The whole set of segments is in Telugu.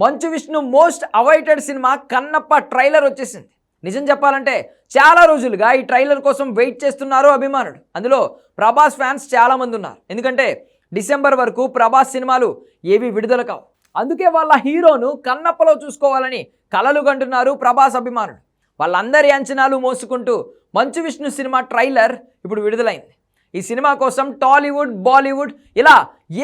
Manchu Vishnu most awaited cinema Kannappa trailer వచ్చేసింది. నిజం చెప్పాలంటే చాలా రోజులుగా ఈ ట్రైలర్ కోసం వెయిట్ చేస్తున్నారు అభిమానుడు అందులో ప్రభాస్ ఫ్యాన్స్ చాలామంది ఉన్నారు. ఎందుకంటే డిసెంబర్ వరకు ప్రభాస్ సినిమాలు ఏవి విడుదల కావు. అందుకే వాళ్ళ హీరోను కన్నప్పలో చూసుకోవాలని కలలు కంటున్నారు ప్రభాస్ అభిమానుడు వాళ్ళందరి అంచనాలు మోసుకుంటూ మంచు విష్ణు సినిమా ట్రైలర్ ఇప్పుడు విడుదలైంది. ఈ సినిమా కోసం టాలీవుడ్ బాలీవుడ్ ఇలా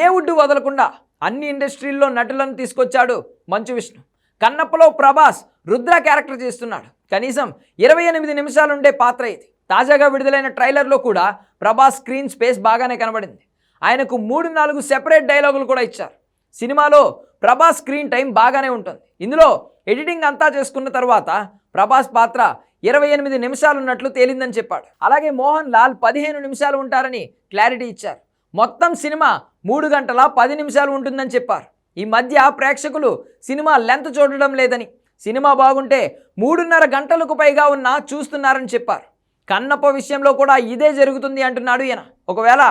ఏ ఉడ్డు వదలకుండా అన్ని ఇండస్ట్రీల్లో నటులను తీసుకొచ్చాడు మంచు విష్ణు. కన్నప్పలో ప్రభాస్ రుద్ర క్యారెక్టర్ చేస్తున్నాడు. కనీసం ఇరవై ఎనిమిది నిమిషాలుండే పాత్ర ఇది. తాజాగా విడుదలైన ట్రైలర్లో కూడా ప్రభాస్ స్క్రీన్ స్పేస్ బాగానే కనబడింది. ఆయనకు మూడు నాలుగు సెపరేట్ డైలాగులు కూడా ఇచ్చారు. సినిమాలో ప్రభాస్ స్క్రీన్ టైం బాగానే ఉంటుంది. ఇందులో ఎడిటింగ్ అంతా చేసుకున్న తర్వాత ప్రభాస్ పాత్ర ఇరవై ఎనిమిది నిమిషాలు ఉన్నట్లు తేలిందని చెప్పాడు. అలాగే మోహన్ లాల్ పదిహేను నిమిషాలు ఉంటారని క్లారిటీ ఇచ్చారు. మొత్తం సినిమా మూడు గంటల పది నిమిషాలు ఉంటుందని చెప్పారు. ఈ మధ్య ప్రేక్షకులు సినిమా లెంత్ చూడడం లేదని సినిమా బాగుంటే మూడున్నర గంటలకు పైగా ఉన్నా చూస్తున్నారని చెప్పారు. కన్నప్ప విషయంలో కూడా ఇదే జరుగుతుంది అంటున్నాడు ఈయన. ఒకవేళ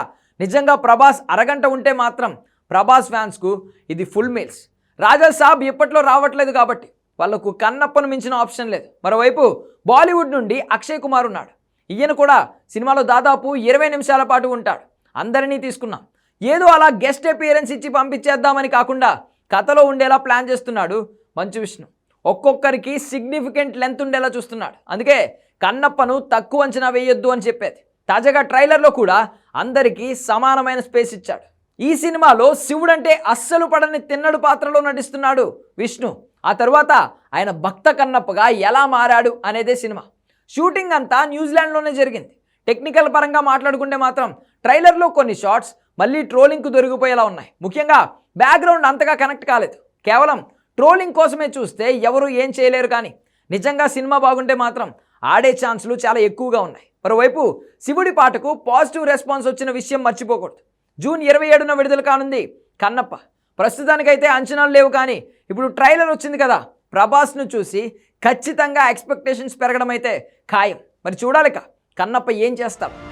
నిజంగా ప్రభాస్ అరగంట ఉంటే మాత్రం ప్రభాస్ ఫ్యాన్స్కు ఇది ఫుల్ మీల్స్. రాజా సాబ్ ఇప్పట్లో రావట్లేదు కాబట్టి వాళ్ళకు కన్నప్పను మించిన ఆప్షన్ లేదు. మరోవైపు బాలీవుడ్ నుండి అక్షయ్ కుమార్ ఉన్నాడు. ఈయన కూడా సినిమాలో దాదాపు ఇరవై నిమిషాల పాటు ఉంటాడు. అందరినీ తీసుకున్నాం. ఏదో అలా గెస్ట్ అపియరెన్స్ ఇచ్చి పంపించేద్దామని కాకుండా కథలో ఉండేలా ప్లాన్ చేస్తున్నాడు మంచు విష్ణు. ఒక్కొక్కరికి సిగ్నిఫికెంట్ లెంత్ ఉండేలా చూస్తున్నాడు. అందుకే కన్నప్పను తక్కువ అంచనా వేయొద్దు అని చెప్పేది. తాజాగా ట్రైలర్లో కూడా అందరికీ సమానమైన స్పేస్ ఇచ్చాడు. ఈ సినిమాలో శివుడంటే అస్సలు పడని తిన్నడు పాత్రలో నటిస్తున్నాడు విష్ణు. ఆ తర్వాత ఆయన భక్త కన్నప్పగా ఎలా మారాడు అనేదే సినిమా. షూటింగ్ అంతా న్యూజిలాండ్లోనే జరిగింది. టెక్నికల్ పరంగా మాట్లాడుకుంటే మాత్రం ట్రైలర్లో కొన్ని షార్ట్స్ మళ్ళీ ట్రోలింగ్కు దొరికిపోయేలా ఉన్నాయి. ముఖ్యంగా బ్యాక్గ్రౌండ్ అంతగా కనెక్ట్ కాలేదు. కేవలం ట్రోలింగ్ కోసమే చూస్తే ఎవరు ఏం చేయలేరు కానీ నిజంగా సినిమా బాగుంటే మాత్రం ఆడే ఛాన్సులు చాలా ఎక్కువగా ఉన్నాయి. మరోవైపు శివుడి పాటకు పాజిటివ్ రెస్పాన్స్ వచ్చిన విషయం మర్చిపోకూడదు. జూన్ ఇరవై ఏడున విడుదల కానుంది కన్నప్ప. ప్రస్తుతానికైతే అంచనాలు లేవు కానీ ఇప్పుడు ట్రైలర్ వచ్చింది కదా ప్రభాస్ను చూసి ఖచ్చితంగా ఎక్స్పెక్టేషన్స్ పెరగడం అయితే ఖాయం. మరి చూడాలిక. కన్నప్ప ఏం చేస్తావు